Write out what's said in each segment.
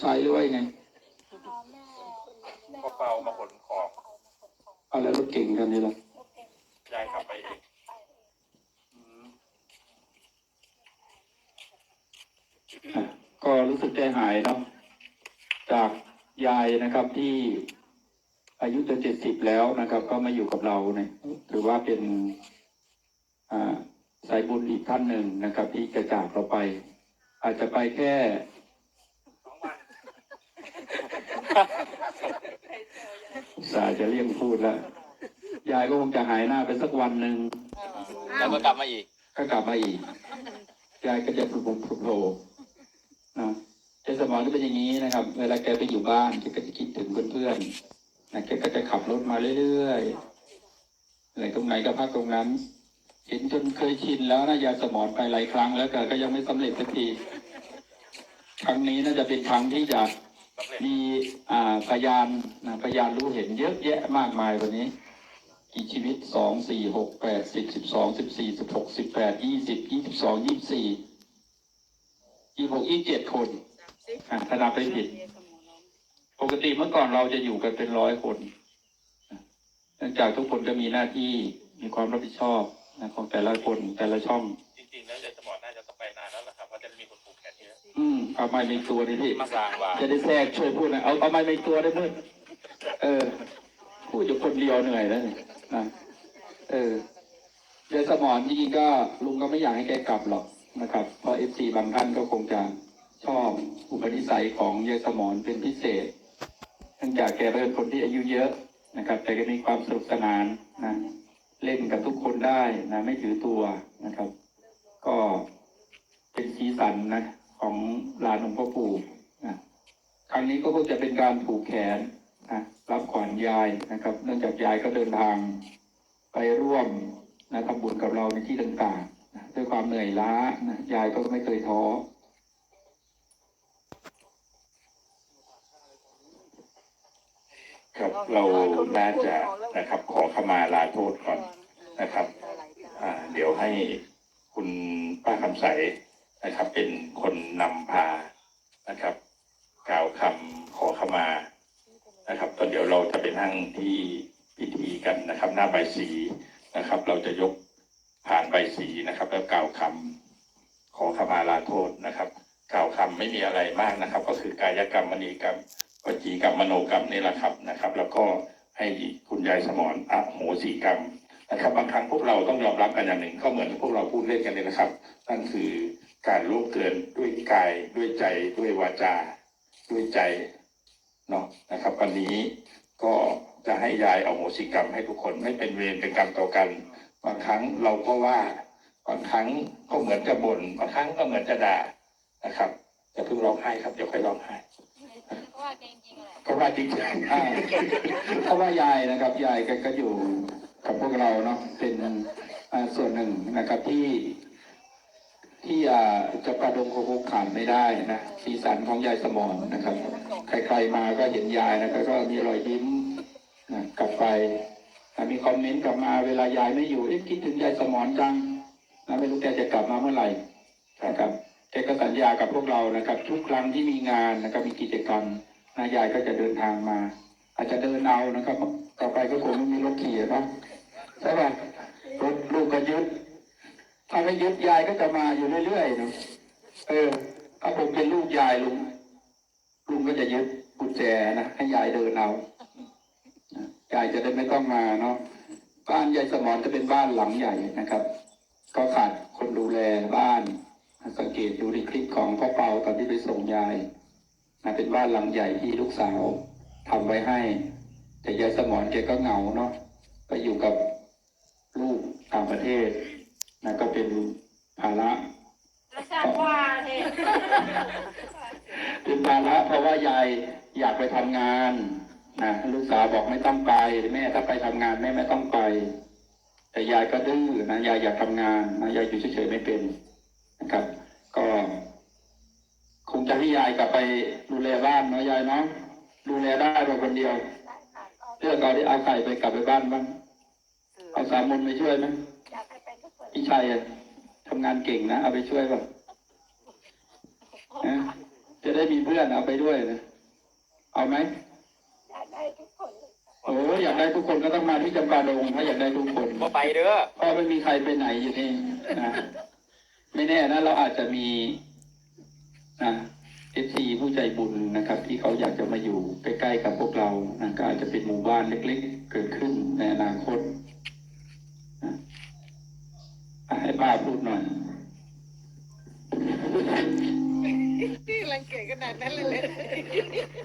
ใช้หรือว่ายังไงก็เปามาขนของเอาแล้วรถเก่งกันนี่หรอยายขับไปเองอืมอะก็รู้สึกใจหายเนาะจากยายนะครับที่อายุจะเจ็ดสิบแล้วนะครับ ก็มาอยู่กับเราเนี่ยถือว่าเป็นอ่าสายบุญอีกท่านหนึ่งนะครับ ที่จะจากเราไป อาจจะไปแค่สองวันอุต สาห์จะเลี่ยงพูดแล้ว ยายก็คงจะหายหน้าไปสักวันหนึ่งแล้วก็กลับมาอีก ก็กลับมาอีก ยายก็จะปลุกปลุกโผล่นะเจสมอนก็เป็นอย่างนี้นะครับ เวลาแกไปอยู่บ้านแกก็จะคิดถึงเพื่อนๆนะแกก็จะขับรถมาเรื่อยๆอะไรตรงไหนก็พักตรงนั้น เห็นจนเคยชินแล้วนะยายสมอนไปหลายครั้งแล้วแต่ก็ยังไม่สำเร็จสักที ครั้งนี้น่าจะเป็นครั้งที่จะสำเร็จ มีอ่าพยานนะพยานรู้เห็นเยอะแยะมากมายวันนี้ กี่ชีวิตสองสี่หกแปดสิบสิบสองสิบสี่สิบหกสิบแปดยี่สิบยี่สิบสองยี่สิบสี่ยี่หกยี่เจ็ดคนอะถ้านับไม่ผิด ปกติเมื่อก่อนเราจะอยู่กันเป็นร้อยคนเนื่องจากทุกคนก็มีหน้าที่มีความรับผิดชอบนะของแต่ละคนแต่ละช่องจริงๆแล้วยายสมอนน่าจะ อะอืมเอาไม้ในตัวนี่พี่มาสร้างว่าจะได้แทรกช่วยพูดหนะเอาเอาไม้ในตัวได้มืดเออพูดอยู่คนเดียวเหนื่อยแล้วนี่นะเออเดี๋ยวสมอนจริงๆก็ลุงก็ไม่อยากให้แกกลับหรอกนะครับเพราะเอฟซีบางท่านก็คงจะชอบอุปนิสัยของยายสมอนเป็นพิเศษเนื่องจากแกเป็นคนที่อายุเยอะนะครับ แต่ก็มีความสนุกสนานนะเล่นกับทุกคนได้นะ ไม่ถือตัวนะครับ ก็เป็นสีสันนะ ของลานหลวงพ่อปู่นะครั้งนี้ก็จะเป็นการผูกแขนนะรับขวัญยายนะครับ เนื่องจากยายก็เดินทางไปร่วมนะทำบุญกับเราในที่ต่างๆนะด้วยความเหนื่อยล้านะยายก็ไม่เคยท้อครับเราน่าจะนะครับขอขมาลาโทษก่อนนะครับ อ่า เดี๋ยวให้คุณป้าคำใส นะครับ เป็นคนนำพานะครับ กล่าวคำขอขมานะครับตอนเดี๋ยวเราจะไปนั่งที่พิธีกันนะครับ หน้าใบสีนะครับ เราจะยกผ่านใบสีนะครับ แล้วกล่าวคำขอขมาลาโทษนะครับ กล่าวคำไม่มีอะไรมากนะครับ ก็คือกายกรรมมณีกรรมวจีกรรมมโนกรรมนี่แหละครับนะครับ แล้วก็ให้คุณยายสมรอโหสีกรรมนะครับบางครั้งพวกเราต้องยอมรับกันอย่างหนึ่ง ก็เหมือนพวกเราพูดเล่นกันเลยนะครับ นั่นคือ การล่วงเกินด้วยกายด้วยใจด้วยวาจา ด้วยใจเนาะนะครับ วันนี้ก็จะให้ยายเอาโหสิกรรมให้ทุกคนไม่เป็นเวรเป็นกรรมต่อกัน บางครั้งเราก็ว่าบางครั้งก็เหมือนจะบ่นบางครั้งก็เหมือนจะด่านะครับอย่าเพิ่งร้องไห้ครับเดี๋ยวค่อยร้องไห้เพราะว่าจริงๆแหละก็ว่าจริงอ่าเพราะว่ายายนะครับยายก็อยู่กับพวกเราเนาะเป็นส่วนหนึ่งนะครับที่ ที่จะประดงโคงขาดไม่ได้นะสีสันของยายสมอนนะครับ ใครๆมาก็เห็นยายนะก็ก็มีรอยยิ้มนะกลับไปมีคอมเมนต์กลับมาเวลายายไม่อยู่เอ๊ะคิดถึงยายสมอนจังนะไม่รู้แกจะกลับมาเมื่อไหร่นะครับแกก็สัญญากับพวกเรานะครับ ทุกครั้งที่มีงานนะครับมีกิจกรรมนะยายก็จะเดินทางมา อาจจะเดินเอานะครับ ต่อไปก็คงไม่มีรถขี่นะใช่ป่ะรถลูกก็ยึด ถ้าไม่ยึดยายก็จะมาอยู่เรื่อยๆเนะเออ ถ้าผมเป็นลูกยายลุงลุงก็จะยึดกุญแจนะให้ยายเดินเอายายจะได้ไม่ต้องมาเนาะบ้านยายสมอนจะเป็นบ้านหลังใหญ่นะครับ ก็ขาดคนดูแลบ้าน สังเกตดูในคลิปของพ่อเปาตอนที่ไปส่งยายนะเป็นบ้านหลังใหญ่ที่ลูกสาวทำไว้ให้ แต่ยายสมอนแกก็เหงาเนาะไปอยู่กับลูกต่างประเทศ นะก็เป็นภาระแล้วทราบว่าเนี่ยเป็นภาระเพราะว่ายายอยากไปทำงานนะลูกสาวบอกไม่ต้องไป แม่ถ้าไปทำงานแม่ไม่ต้องไป แต่ยายก็ดื้อนะยายอยากทำงานนะยายอยู่เฉยๆไม่เป็นนะครับ ก็คงจะให้ยายกลับไปดูแลบ้านเนาะยายเนาะดูแลได้เราคนเดียวเลือกเอาที่เอาไก่ไปกลับไปบ้านบ้างเอาสามมนไปช่วยไหม อยากให้เป็นทุกคนพี่ชัยอะทำงานเก่งนะ เอาไปช่วยป่ะนะจะได้มีเพื่อนเอาไปด้วยนะ เอาไหมอยากได้ทุกคนเลยโอ้อยากได้ทุกคนก็ต้องมาที่จำปาดงถ้าอยากได้ทุกคนก็ไปเด้อเพราะไม่มีใครไปไหนอยู่นี่นะไม่แน่นะเราอาจจะมีนะเอซีผู้ใจบุญนะครับ ที่เขาอยากจะมาอยู่ใกล้ๆกับพวกเรานะก็อาจจะเป็นหมู่บ้านเล็ก ๆ เกิดขึ้นในอนาคตนะ อะให้ป้าพูดหน่อยรังเกียจขนาดนั้นเลยเลย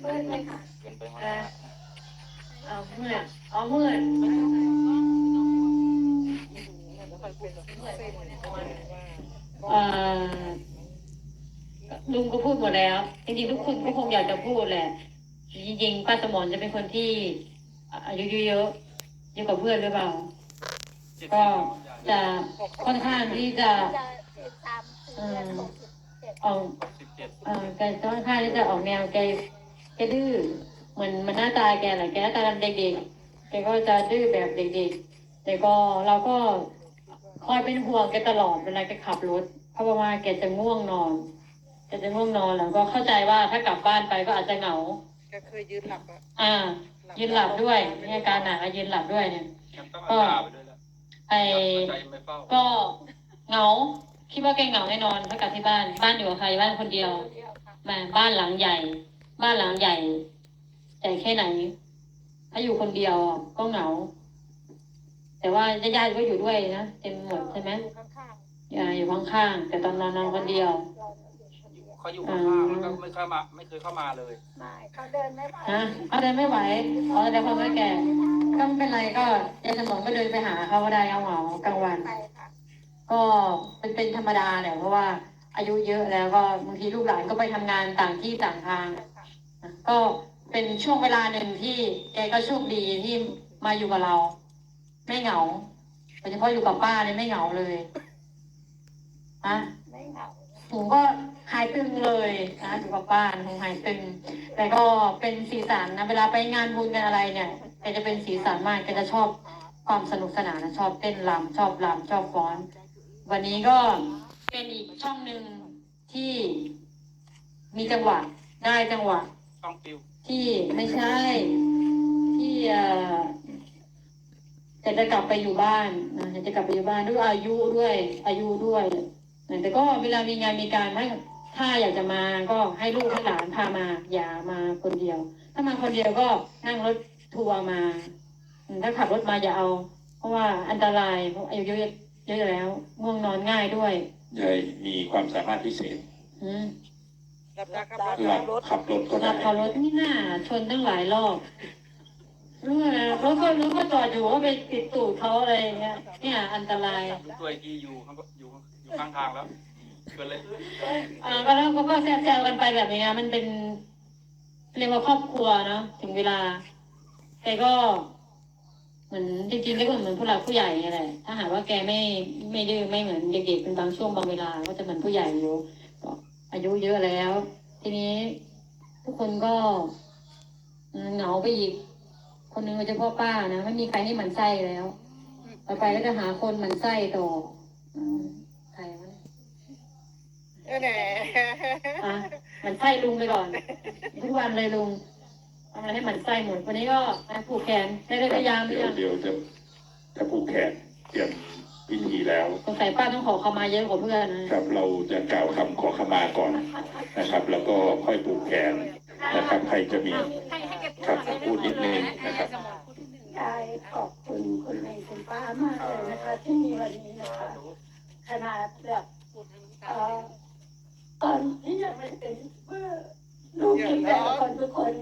เพื่อนเลยค่ะเกินไปมาอะเอาเมื่อเอาเมื่อเอ่อลุงก็พูดหมดแล้ว จริงๆทุกคนก็คงอยากจะพูดแหละ จริงๆป้าสมรจะเป็นคนที่อายุเยอะๆเยอะกว่าเพื่อนหรือเปล่า ก็ จะค่อนข้างที่จะจะติดตามสี่เดือนหกสิบเจ็ดออกสิบเจ็ดเอ่อแกค่อนข้างที่จะออกแนวแกแกดื้อเหมือนมันหน้าตาแกแหละแกหน้าตาเด็กๆแกก็จะดื้อแบบเด็กๆ แต่ก็เราก็คอยเป็นห่วงแกตลอดเวลาแกขับรถเพราะว่าแกจะง่วงนอนแกจะง่วงนอนแล้วก็เข้าใจว่าถ้ากลับบ้านไปก็อาจจะเหงาก็เคยยืนหลับอะอ่ายืนหลับด้วยมีอาการหนักอะยืนหลับด้วยเนี่ยต้องเอา ไปด้วยแล้วไอก็เหงา คิดว่าแกเหงาแน่นอนถ้ากลับที่บ้าน บ้านอยู่กับใครบ้านคนเดียวเดียวค่ะมาบ้านหลังใหญ่ บ้านหลังใหญ่ใหญ่แค่ไหน ถ้าอยู่คนเดียวก็เหงา แต่ว่าญาติๆก็อยู่ด้วยนะเต็มหมดใช่ไหมอยู่ข้างอ่าอยู่ข้างๆแต่ตอนนอนนอนคนเดียว เราอยู่คนเดียวเขาอยู่ข้างๆแล้วก็ไม่เคยมา ไม่เคยเข้ามาเลยไม่เขาเดินไม่ไหวฮะเขาเดินไม่ไหวอ๋อแต่คนไม่แก่ก็ไม่เป็นไรก็ยายสมองก็เดินไปหาเขาก็ได้เอาเหงากลางวัน ไปค่ะก็เป็นเป็นธรรมดาแหละเพราะว่าอายุเยอะแล้วก็บางทีลูกหลานก็ไปทำงานต่างที่ต่างทางก็เป็นช่วงเวลาหนึ่งที่แกก็โชคดีที่มาอยู่กับเรา ไม่เหงาโดยเฉพาะอยู่กับป้าเนี่ยไม่เหงาเลยอะไม่เหงา หนูก็หายตึงเลยนะอยู่กับป้าหนูหายตึง แต่ก็เป็นสีสันนะเวลาไปงานบุญกันอะไรเนี่ยแกจะเป็นสีสันมากแกจะชอบความสนุกสนานนะชอบเต้นรำชอบรำชอบฟ้อน วันนี้ก็เป็นอีกช่องหนึ่งที่มีจังหวะได้จังหวะต้องปิวที่ไม่ใช่ ที่เอ่อจะจะกลับไปอยู่บ้านนะอยากจะกลับไปอยู่บ้านด้วยอายุด้วย อายุด้วยนะ แต่ก็เวลามีงานมีการถ้าถ้าอยากจะมาก็ให้ลูกให้หลานพามา อย่ามาคนเดียว ถ้ามาคนเดียวก็นั่งรถทัวร์มาอืมถ้าขับรถมาอย่าเอา เพราะว่าอันตรายเพราะอายุเยอะเยอะแล้วง่วงนอนง่ายด้วยยายมีความสามารถพิเศษอืมหลับตาขับหลับรถขับรถก็ขัได้บขับรถนี่น่าชนตั้งหลายรอบรู้ไหมรถก็รถก็จอดอยู่ก็ไปติดตูดเขาอะไรอย่างเงี้ยเนี่ยอันตรายตัวอีกทีอยู่ข้างอยู่อยู่ ข้างทางแล้วเกินเลยอ่าก็แล้วก็แซวๆกันไปแบบนี้นะมันเป็นเรียกว่าครอบครัวเนาะถึงเวลา แต่ก็ เหมือนจริงๆแล้วก็เหมือนผู้หลักผู้ใหญ่ไงแหละถ้าหากว่าแกไม่ไม่ดื้อไม่เหมือนเด็กๆเป็นบางช่วงบางเวลา ก็จะเหมือนผู้ใหญ่อยู่ก็อายุเยอะแล้ว ทีนี้ทุกคนก็เหงาไปอีก คนหนึงโดยเฉพาะป้านะไม่มีใครให้หมันไส้แล้ว ต่อไปก็จะหาคนหมันไส้ต่ออืมใครวะเนี่ย เออ แหน่อะหมันไส้ลุงไปก่อน ทุกวันเลยลุงทำอะไรให้หมันไส้หมดวันนี้ก็อะผูกแขนได้ได้พยายามหรืเดี๋อยวยังเดี๋ยวจะถ้าผูกแขนเตรียมพิธีแล้ว สงสัยป้าต้องขอเขามาเยอะกว่าเพื่อนนะ ครับเราจะกล่าวคำขอขมาก่อนนะครับ แล้วก็ค่อยผูกแขนนะครับ ใครจะมีให้ให้แกครับพูดนิดนึงนะครับ ยายขอบคุณคุณแม่คุณป้ามากเลยนะคะ ที่มีวันนี้นะคะขนาดแบบเอ่อ ตอนที่ยังไม่เป็นเพื่อลูกกินแต่ละคนทุกคน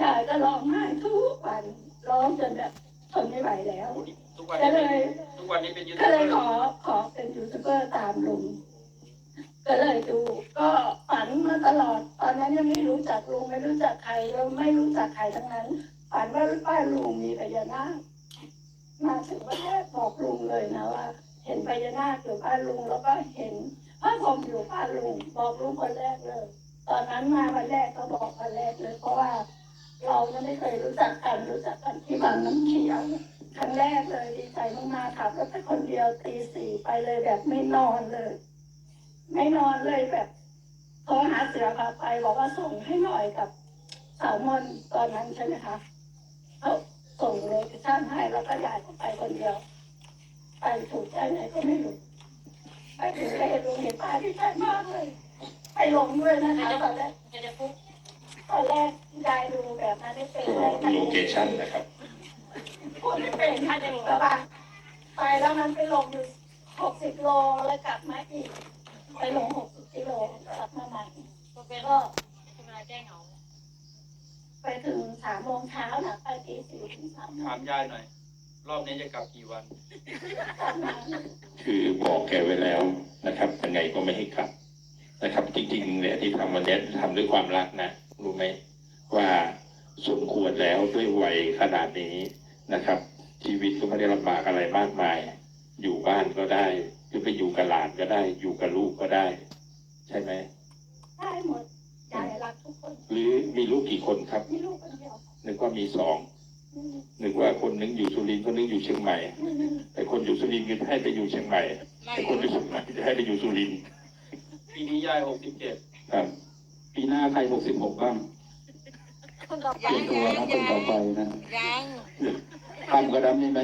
ยายก็ร้องไห้ทุกวันร้องจนแบบทนไม่ไหวแล้วทุกวันก็นี้เลยทุกวันนี้เป็นยูทูก็บเลเบอยขอร์ขอเป็นยูทูบเบอร์ตามลุงก็เลยดู ก็ฝันมาตลอด ตอนนั้นยังไม่รู้จักลุงไม่รู้จักใครแล้วไม่รู้จักใครทั้งนั้น ฝันว่าบ้านลุงมีพญานาคมาถึงประเทศบอกลุงเลยนะว่า เห็นพญานาคอยู่บ้านลุงแล้วก็เห็น พระพรหมอยู่บ้านลุงบอกลุงคนแรกเลย ตอนนั้นมาวันแรกก็บอกคนแรกเลย เพราะว่าเรายังไม่เคยรู้จักกันรู้จักกันที่บางน้ำเขียวครั้งแรกเลยดีใจมากๆขับรถไปคนเดียวตีสี่ไปเลยแบบไม่นอนเลย ไม่นอนเลยแบบโทรหาเสือพาไปบอกว่าส่งให้หน่อยกับสาวมนตอนนั้นใช่ไหมคะเขาส่งเลยช่างให้แล้วก็ยายก็ไปคนเดียวไปถูกใจไหนก็ไม่รู้ ถึงไปเห็นลุงเห็นป้าที่ใจมากเลย ไปลงด้วยนะคะตอนแรกจะจะปุ๊บตอนแรกยายดูแบบนั้นไม่เป็นตัวเลยโลเคชั่นนะครับพูดไม่เป็นค่ะเด็กแต่ว่าไปแล้วมันไปลงอยู่หกสิบโลแล้วกลับมาอีก ไปลงหกสิบกิโลกลับมาใหม่ก็เป็นก็ทำงานแก้เหงาไปถึงสามโมงเช้านะไปตีสี่ถึงสามโมถางมยายหน่อย รอบนี้จะกลับกี่วันกลับมาคือบอกแกไว้แล้วนะครับยังไงก็ไม่ให้กลับนะครับ จริงๆเนี่ยที่ทำวันเนี้ยทำด้วยความรักนะรู้ไหมว่าสมควรแล้วด้วยวัยขนาดนี้นะครับ ชีวิตก็ไม่ได้ลำบากอะไรมากมาย อยู่บ้านก็ได้หรือไปอยู่กับหลานก็ได้ อยู่กับลูกก็ได้ ใช่ไหมได้หมดยายรักทุกคน หรือมีลูกกี่คนครับ มีลูกคนเดียวนึกว่ามีสองอืม นึกว่าคนนึงอยู่สุรินทร์คนนึงอยู่เชียงใหม่อืมแต่คนอยู่สุรินทร์ก็ให้ไปอยู่เชียงใหม่แต่คนอยู่เชียงใหม่จะให้ไปอยู่สุรินทร์ปีนี้ยายหกสิบเจ็ดครับ ปีหน้าใครหกสิบหกบ้างคนต่อเตรียมตัวนะคนต่อไปนะยังทำกระดำนี่ไหม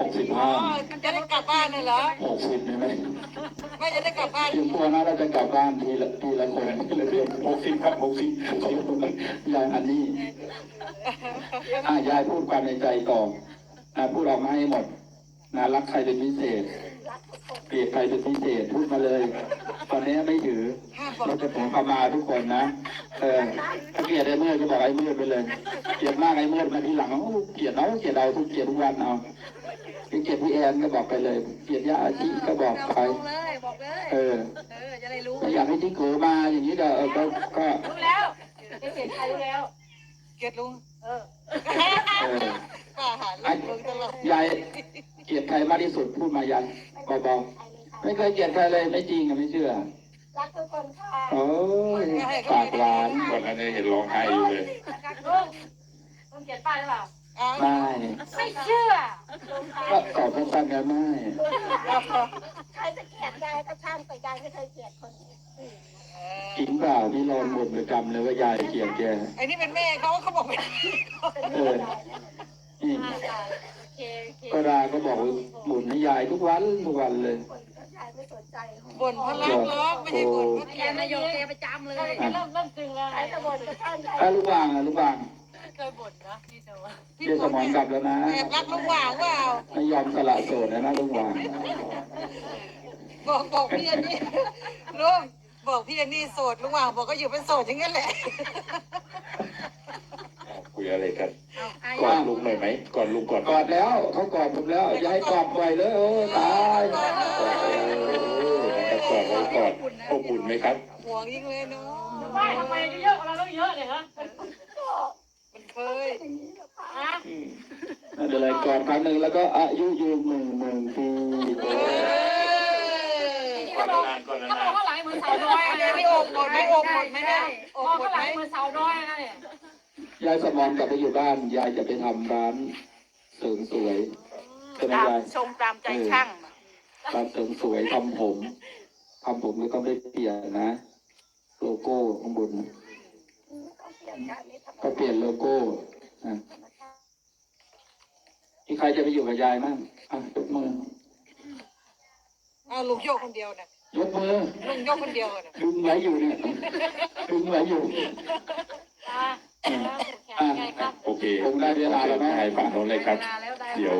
หกสิบอ๋อห้ามันจะได้กลับบ้านเลยเหรอหกสิบนี่ไหมไม่จะได้กลับบ้านเตรียมตัวนะเราจะกลับบ้านทีละทีละคนเรื่อยหกสิบครับหกสิบๆยายอันนี้อะยายพูดความในใจก่อนนะพูดออกมาให้หมดนะรักใครเป็นพิเศษรักทุกคนเกลียดใครเป็นพิเศษพูดมาเลย ตอนนี้ไม่ถือห้ามบอกเราจะขอขมาทุกคนนะเออถ้าเกลียดไอ้มืดก็บอกไอ้มืดไปเลย เกลียดมากไอ้มืดมาทีหลังเอาเกลียดเอาเกลียดเอาทุกเกลียดทุกวันเอา เกลียดพี่แอนก็บอกไปเลยเกลียดย่าอาชีก็บอกไปเลยบอกเลยเออ เออจะได้รู้ถ้าอยากให้ที่โกมาอย่างนี้ก็เออก็ก็รู้แล้วจะเสียใจรู้แล้ว เกลียดลุงเออเออป้าหาลุงตลอดยายเกลียดใครมากที่สุดพูดมายายเบาๆไม่เคยเกลียดใครเลยไม่จริงอะไม่เชื่อรักทุกคนค่ะโอ้ยปากหวานวันนั้นเนี่ยเห็นร้องไห้อยู่เลยลุงลุงเขียนป้ายหรือเปล่าอ้าวไม่ไม่เชื่อ ก็ตอบสั้นๆกันไม่ใครจะเกลียดยายก็ช่างแต่ยายไม่เคยเกลียดคนอื่นจริงเปล่าพี่รอนบ่นประจำเลยว่ายายเกลียดแกไอ้นี่เป็นแม่เขาเขาบอกไม่ได้เออนี่โอเคโอเคก็ดาก็บอกว่าบ่นให้ยายทุกวันทุกวันเลยคนก็ยายไม่สนใจของบ่นเพราะรักร้องไม่ใช่บ่นเพราะเกลีแกยดนายกแกประจำเลยเริ่มเริ่มตึงแล้วใครจะบ่นก็ช่างยายถ้าลูกวางอะลูกวาง เคยบ่นนะพี่โนพี่เจสมอนกลับแล้วนะแอบรักลุงหว่างเปล่าไม่ยอมสละโสดนะนะลูกวางบอกบอกพี่อันนี่ลุงบอกพี่อันนี่โสดลุงหว่างบอกก็อยู่เป็นโสดอย่างนั้นแหละคุยอะไรกันกอดลุงหน่อยไหมกอดลุงก่อนกอดแล้วเขากอดผมแล้วอย่าให้กอดบ่อยเลยโอ้ตายโอ้นะครับกอดไว้กอดอบอุ่นไหมครับห่วงยิ่งเลยเนาะป้ายทำไมเยอะๆเราต้องเยอะเนี่ยฮะมัน เคยอย่างนี้แหละค่ะฮะไม่เป็นไรกอดครั้งหนึ่งแล้วก็อายุยืนหนึ่งหนึ่งปีเออก่อนนานก่อนเขาบนาอกนว่าหลังมือสาวน้อยอันนี้อกหมดไหมอกหมดไหมเนี่ยอมกองหมข้าดงหไหลัมงมือสาวน้อยนะเนี่ยยายสมอนกลับไปอยู่บ้าน ยายจะไปทำร้านเสริมสวยใช่ไหมยายชมตามใจช่าง ร้านเสริมสวยทำผมทำผมแล้วก็ไม่เปลี่ยนนะ โลโก้ข้างบนต้องเปลี่ยน การนี้ทำก็เปลี่ยนโลโก้นะมีใครจะไปอยู่กับยายมั่งอะยกมือเอาลุงโยกคนเดียวน่ะยกมือลุงโยกคนเดียวน่ะดึงไว้อยู่เนี่ยดึงไว้อยู่อ่าแล้วแขนไงครับโอเคคงได้เวลาแล้วนะให้ฝั่งโน้นเลยครับมาแล้วได้เดี๋ยว